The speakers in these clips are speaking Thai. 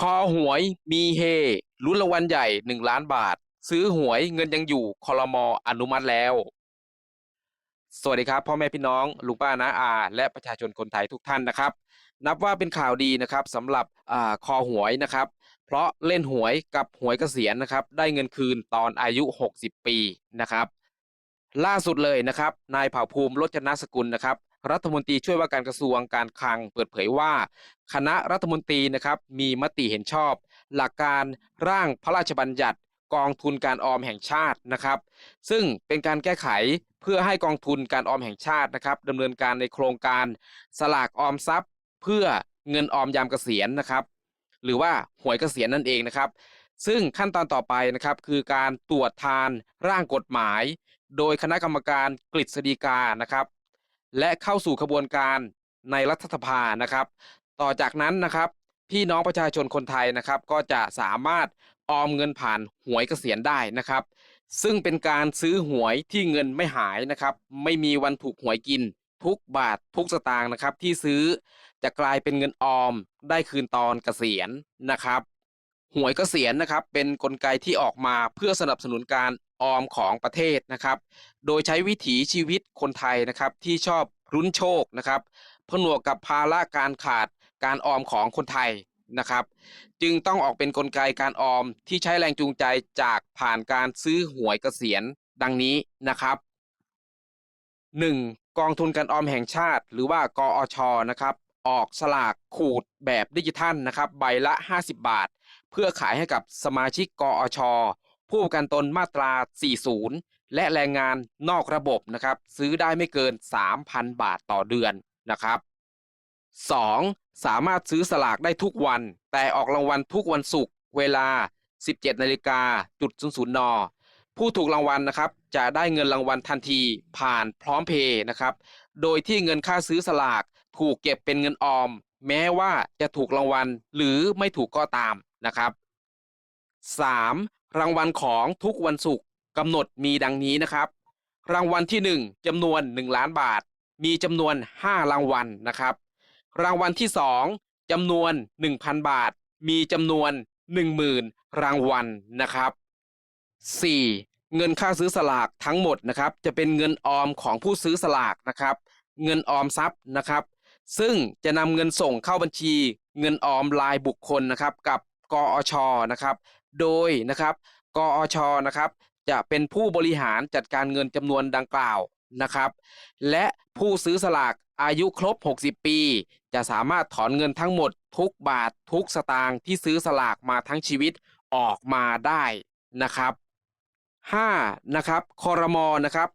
คอหวยมีเฮลุ้นรางวัลใหญ่ 1 ล้านบาท ซื้อหวยเงินยังอยู่คอรมออนุมัติแล้ว สวัสดีครับ พ่อแม่พี่น้องลุงป้าน้าอา และประชาชนคนไทยทุกท่านนะครับ นับว่าเป็นข่าวดีนะครับสำหรับอคอหวยนะครับ เพราะเล่นหวยกับหวยเกษียณนะครับ ได้เงินคืนตอนอายุ 60 ปีนะครับ ล่าสุดเลยนะครับ นายเผ่าภูมิรจนสกุลนะครับ รัฐมนตรีช่วยว่าการกระทรวงการคลังเปิดเผยว่า คณะรัฐมนตรีนะครับมีมติเห็นชอบ หลักการร่างพระราชบัญญัติกองทุนการออมแห่งชาตินะครับ ซึ่งเป็นการแก้ไขเพื่อให้กองทุนการออมแห่งชาตินะครับดำเนินการในโครงการสลากออมทรัพย์ เพื่อเงินออมยามเกษียณนะครับ หรือว่าหวยเกษียณนั่นเองนะครับ ซึ่งขั้นตอนต่อไปนะครับคือการตรวจทานร่างกฎหมาย โดยคณะกรรมการกฤษฎีกานะครับ และเข้าสู่ขบวนการในรัฐสภานะครับ ต่อจากนั้นนะครับ พี่น้องประชาชนคนไทยนะครับ ก็จะสามารถออมเงินผ่านหวยเกษียณได้นะครับ ซึ่งเป็นการซื้อหวยที่เงินไม่หายนะครับ ไม่มีวันถูกหวยกิน ทุกบาททุกสตางค์นะครับ ที่ซื้อจะกลายเป็นเงินออมได้คืนตอนเกษียณนะครับ หวยเกษียณนะครับ เป็นนกลไกที่ออกมาเพื่อสนับสนุนการออมของประเทศนะครับ โดยใช้วิถีชีวิตคนไทยนะครับที่ชอบรุ้นโชคนะครับผนวกกับภาระการขาดการออมของคนไทยนะครับ จึงต้องออกเป็นนกลไกการออมที่ใช้แรงจูงใจจากผ่านการซื้อหวยเกษียณดังนี้นะครับ 1. กองทุนการออมแห่งชาติ หรือว่ากอชนะครับ ออกสลากขูดแบบดิจิทัลนะครับใบละ 50 บาท เพื่อขายให้กับสมาชิกกอช ผู้ประกันตนมาตรา 40 และแรงงานนอกระบบนะครับซื้อได้ไม่เกิน 3,000 บาทต่อเดือนนะครับ 2. สามารถซื้อสลากได้ทุกวัน แต่ออกรางวัลทุกวันศุกร์เวลา 17นาฬิกาจุด00นผู้ถูกรางวัลนะครับจะได้เงินรางวัลทันทีผ่านพร้อมเพย์นะครับ โดยที่เงินค่าซื้อสลาก ถูกเก็บเป็นเงินออม แม้ว่าจะถูกรางวัลหรือไม่ถูกก็ตามนะครับ 3. รางวัลของทุกวันศุกร์กำหนดมีดังนี้นะครับ รางวัลที่ 1จำนวน 1 ล้านบาท มีจำนวน 5 รางวัลนะครับ รางวัลที่ 2จำนวน 1,000 บาท มีจำนวน 10,000 รางวัลนะครับ 4. เงินค่าซื้อสลากทั้งหมดนะครับ จะเป็นเงินออมของผู้ซื้อสลากนะครับ เงินออมทรัพย์นะครับ ซึ่งจะนำเงินส่งเข้าบัญชีเงินออมรายบุคคลนะครับกับกอชนะครับ โดยนะครับกอชนะครับจะเป็นผู้บริหารจัดการเงินจำนวนดังกล่าวนะครับ และผู้ซื้อสลากอายุครบ 60 ปี จะสามารถถอนเงินทั้งหมดทุกบาททุกสตางค์ที่ซื้อสลากมาทั้งชีวิตออกมาได้นะครับ 5. นะครับคอรมอนะครับ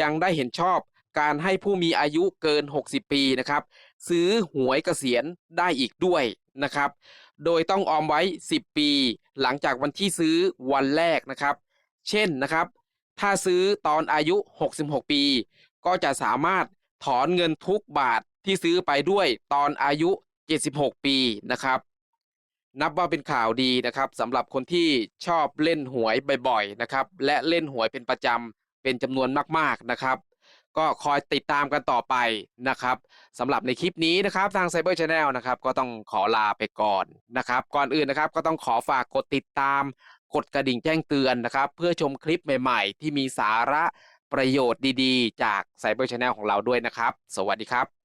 ยังได้เห็นชอบการให้ผู้มีอายุเกิน 60 ปีนะครับ ซื้อหวยเกษียณได้อีกด้วยนะครับ โดยต้องออมไว้ 10 ปี หลังจากวันที่ซื้อวันแรกนะครับ เช่นนะครับ ถ้าซื้อตอนอายุ 66 ปี ก็จะสามารถถอนเงินทุกบาทที่ซื้อไปด้วยตอนอายุ 76 ปีนะครับ นับว่าเป็นข่าวดีนะครับสำหรับคนที่ชอบเล่นหวยบ่อยๆนะครับ และเล่นหวยเป็นประจำเป็นจำนวนมากๆนะครับ ก็คอยติดตามกันต่อไปนะครับสำหรับในคลิปนี้นะครับทาง Cyber Channel นะครับก็ต้องขอลาไปก่อนนะครับ ก่อนอื่นนะครับก็ต้องขอฝากกดติดตาม กดกระดิ่งแจ้งเตือนนะครับ เพื่อชมคลิปใหม่ๆ ที่มีสาระประโยชน์ดีๆ จาก Cyber Channel ของเราด้วยนะครับ สวัสดีครับ